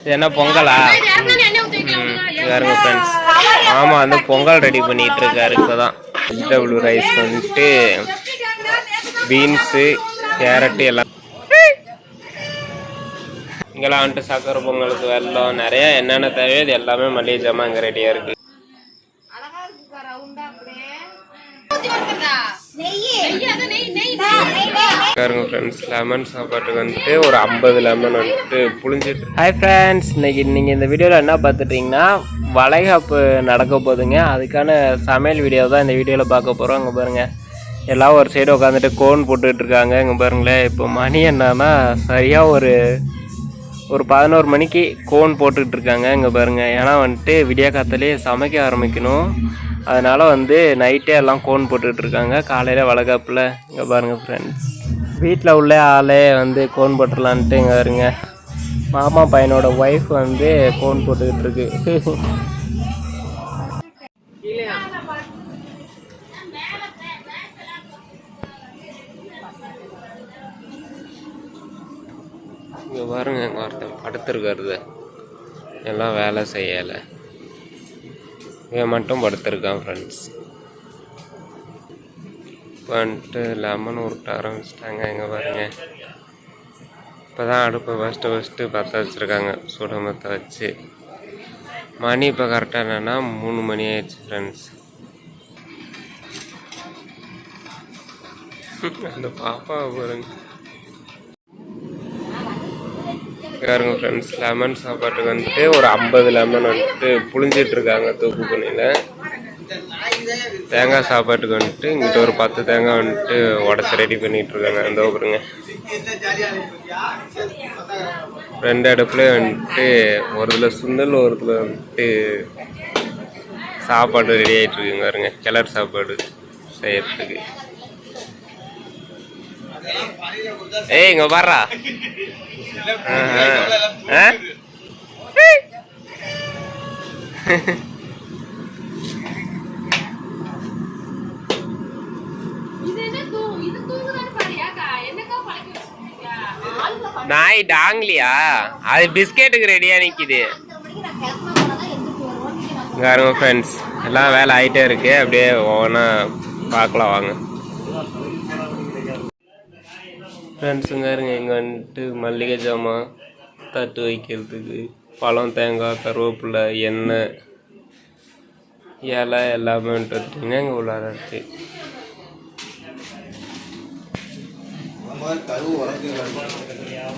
என்ன பொங்கலா பாருங்க ஃப்ரெண்ட்ஸ் ஆமா வந்து பொங்கல் ரெடி பண்ணிட்டு இருக்காரு இப்பதான் வெஜிடபிள் ரைஸ் வந்துட்டு பீன்ஸு கேரட்டு எல்லாம் இங்கெல்லாம் வந்துட்டு சக்கரை பொங்கலுக்கு வெல்லம் நிறைய என்னென்ன தேவையோ இது எல்லாமே மளிகை ஜாமான் இங்கே ரெடியாக இருக்கு அழகா பாருங்கள் ஃப்ரெண்ட்ஸ் லெமன் சாப்பாட்டுக்கு வந்துட்டு ஒரு ஐம்பது லெமன் வந்துட்டு புளிஞ்சிட்டு ஹாய் ஃப்ரெண்ட்ஸ் இன்னைக்கு நீங்கள் இந்த வீடியோவில் என்ன பார்த்துட்டீங்கன்னா வளைகாப்பு நடக்க போகுதுங்க. அதுக்கான சமையல் வீடியோ தான் இந்த வீடியோவில் பார்க்க போகிறோம் அங்கே பாருங்கள் எல்லாம் ஒரு சைடு உட்காந்துட்டு கோன் போட்டுக்கிட்டு இருக்காங்க. இங்கே பாருங்களேன் இப்போ மணி என்னன்னா சரியாக ஒரு ஒரு பதினோரு மணிக்கு கோன் போட்டுக்கிட்டு இருக்காங்க. இங்கே பாருங்கள் ஏன்னா வந்துட்டு விடிய காத்தாலே சமைக்க ஆரம்பிக்கணும். அதனால் வந்து நைட்டே எல்லாம் கோன் போட்டுக்கிட்டு இருக்காங்க. காலையில் வளகாப்பில். இங்கே பாருங்கள் ஃப்ரெண்ட்ஸ் வீட்டில் உள்ள ஆளே வந்து கோன் போட்டுடலான்ட்டு இங்கே வருங்க. மாமா பையனோட ஒய்ஃப் வந்து கோன் போட்டுக்கிட்டு இருக்கு. இங்கே பாருங்க இங்கே ஒருத்தன் படுத்துருக்கிறது. எல்லாம் வேலை செய்யலை. இவன் மட்டும் படுத்துருக்கான் ஃப்ரெண்ட்ஸ் வந்துட்டு லெமன் உருட்ட ஆரம்பிச்சிட்டாங்க இங்கே பாருங்க. இப்போ தான் அடுப்பை ஃபஸ்ட்டு ஃபஸ்ட்டு பற்ற வச்சுருக்காங்க. சுட பற்ற வச்சு. மணி இப்போ கரெக்டாக என்னென்னா மூணு மணி ஆயிடுச்சு ஃப்ரெண்ட்ஸ் அந்த பாப்பாவை பாருங்க. பாருங்க ஃப்ரெண்ட்ஸ் லெமன் சாப்பாட்டுக்கு வந்துட்டு ஒரு ஐம்பது லெமன் வந்துட்டு புளிஞ்சிட்ருக்காங்க தூக்கு பண்ணியில் தேங்காய் சாப்பாட்டுக்கு வந்துட்டு இங்கிட்ட ஒரு பத்து தேங்காய் வந்துட்டு உடச்சி ரெடி பண்ணிட்டு இருக்காங்க. அந்த பாருங்க. ரெண்டு அடுப்புல வந்துட்டு ஒரு இதில் சுண்டல் ஒரு இதில் வந்துட்டு சாப்பாடு ரெடி ஆகிட்டு இருக்குங்க பாருங்க. கிளர் சாப்பாடு செய்யறதுக்கு. ஏய் இங்க பாடுறா ஆ? இது என்ன தூ இது தூங்குதான்னு பாரியாக்கா என்னக்கா பழக்கி வச்சிருக்கீங்க ஆளுங்க நாய் டாங்லியா அது பிஸ்கெட்டுக்கு ரெடியா நிற்கிது பாருங்க ஃப்ரெண்ட்ஸ் எல்லாம் வேலை ஆயிட்டே இருக்கு. அப்படியே ஒவ்வொன்றா பார்க்கலாம் வாங்க. ஃப்ரெண்ட்ஸுங்க இருங்க இங்கே வந்துட்டு மல்லிகை ஜாமான் தட்டு வைக்கிறதுக்கு பழம் தேங்காய் கருவேப்பிலை எண்ணெய் இலை எல்லாமே வந்துட்டு வச்சுட்டிங்கன்னா இங்கே உள்ளார இருக்குது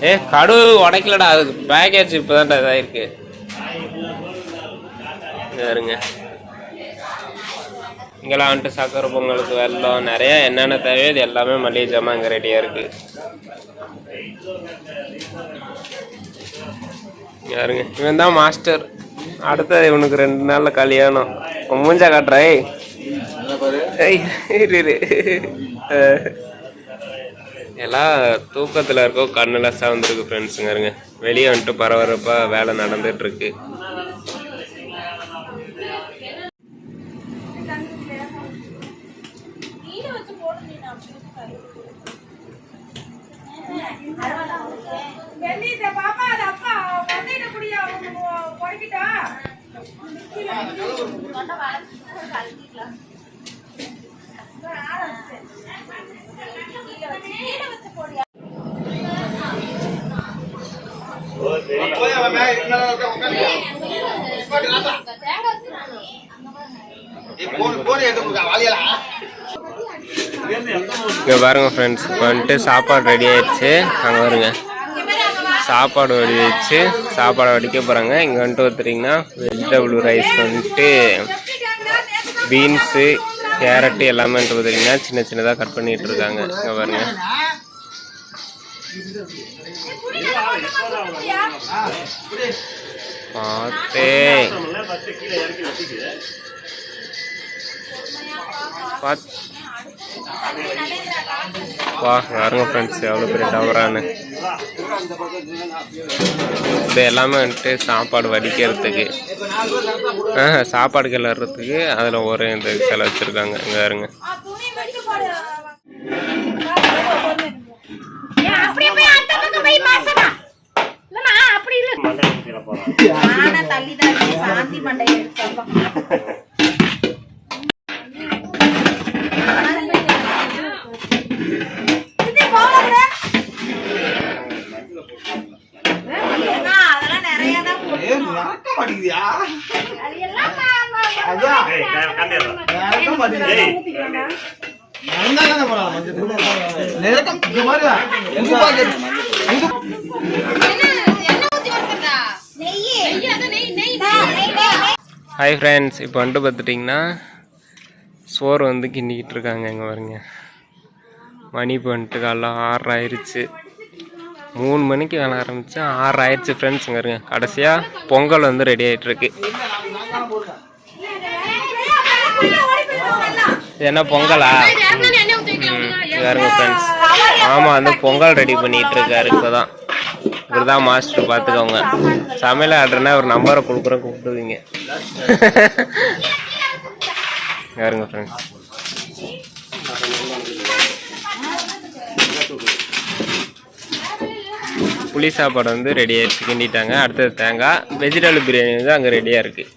ஏ கடுகு உடைக்கலடா அதுக்கு பேக்கேஜ் இப்போதான்டா இதாயிருக்கு. இங்க இருங்க இங்கெல்லாம் வந்துட்டு சக்கரை பொங்கலுக்கு வெல்லம் நிறைய என்னென்ன தேவையோ இது எல்லாமே மளிகை ஜாமான் இங்கே ரெடியாக இருக்கு. யாருங்க இவன் தான் மாஸ்டர் அடுத்தது இவனுக்கு ரெண்டு நாள்ல கல்யாணம். மூஞ்சா காட்டுறா ஏய். ஏய், இரு. எல்லாம் தூக்கத்தில் இருக்கோ கண்ணில் சார்ந்துருக்கு ஃப்ரெண்ட்ஸுங்க இருங்க வெளியே வந்துட்டு பரபரப்பாக வேலை நடந்துட்டு இருக்கு பாப்பா இங்கே பாருங்க ஃப்ரெண்ட்ஸ் இப்போ வந்துட்டு சாப்பாடு ரெடி ஆயிடுச்சு. அங்கே வருங்க சாப்பாடு ரெடி ஆயிடுச்சு. சாப்பாடை வடிக்க போகிறாங்க இங்கே வந்துட்டு ஒருத்தரிங்கன்னா வெஜிடபிள் ரைஸ் வந்துட்டு பீன்ஸு கேரட்டு எல்லாமே பார்த்திங்கன்னா சின்ன சின்னதாக கட் பண்ணிட்டு இருக்காங்க இங்கே பாருங்க. பார்த்தே. பாத் வா பாருங்க ஃப்ரெண்ட்ஸ் எவ்வளோ பெரிய டவரானு இது எல்லாமே வந்துட்டு சாப்பாடு வடிக்கிறதுக்கு. ஆ சாப்பாடு கிளறதுக்கு அதில் ஒரு இந்த சிலை வச்சுருக்காங்க. இங்கே இருங்க தள்ளி தான். சாந்தி மண்டையை ஹாய் ஃப்ரெண்ட்ஸ் இப்போ வந்துட்டு பார்த்துட்டிங்கன்னா சோறு வந்து கிண்டிக்கிட்டு இருக்காங்க இங்கே பாருங்க மணி இப்போ வந்துட்டு காலைல ஆறு ஆயிடுச்சு மூணு மணிக்கு வேலை ஆரம்பிச்சு ஆறு ஆயிடுச்சு ஃப்ரெண்ட்ஸ் இங்கே இருங்க கடைசியாக பொங்கல் வந்து ரெடி ஆகிட்டு இருக்கு இது என்ன பொங்கலா? பாருங்க ஃப்ரெண்ட்ஸ் ஆமாம் வந்து பொங்கல் ரெடி பண்ணிகிட்டு இருக்காரு இப்போ தான் இவர் தான் மாஸ்டர் பார்த்துக்கோங்க சமையல் ஆர்டர்னா ஒரு நம்பரை கொடுக்குறேன் கூப்பிடுவீங்க பாருங்க ஃப்ரெண்ட்ஸ் புளி சாப்பாடு வந்து ரெடி ஆயிடுச்சு கிண்டிட்டாங்க. அடுத்தது தேங்காய். வெஜிடபிள் பிரியாணி வந்து அங்கே ரெடியாக இருக்குது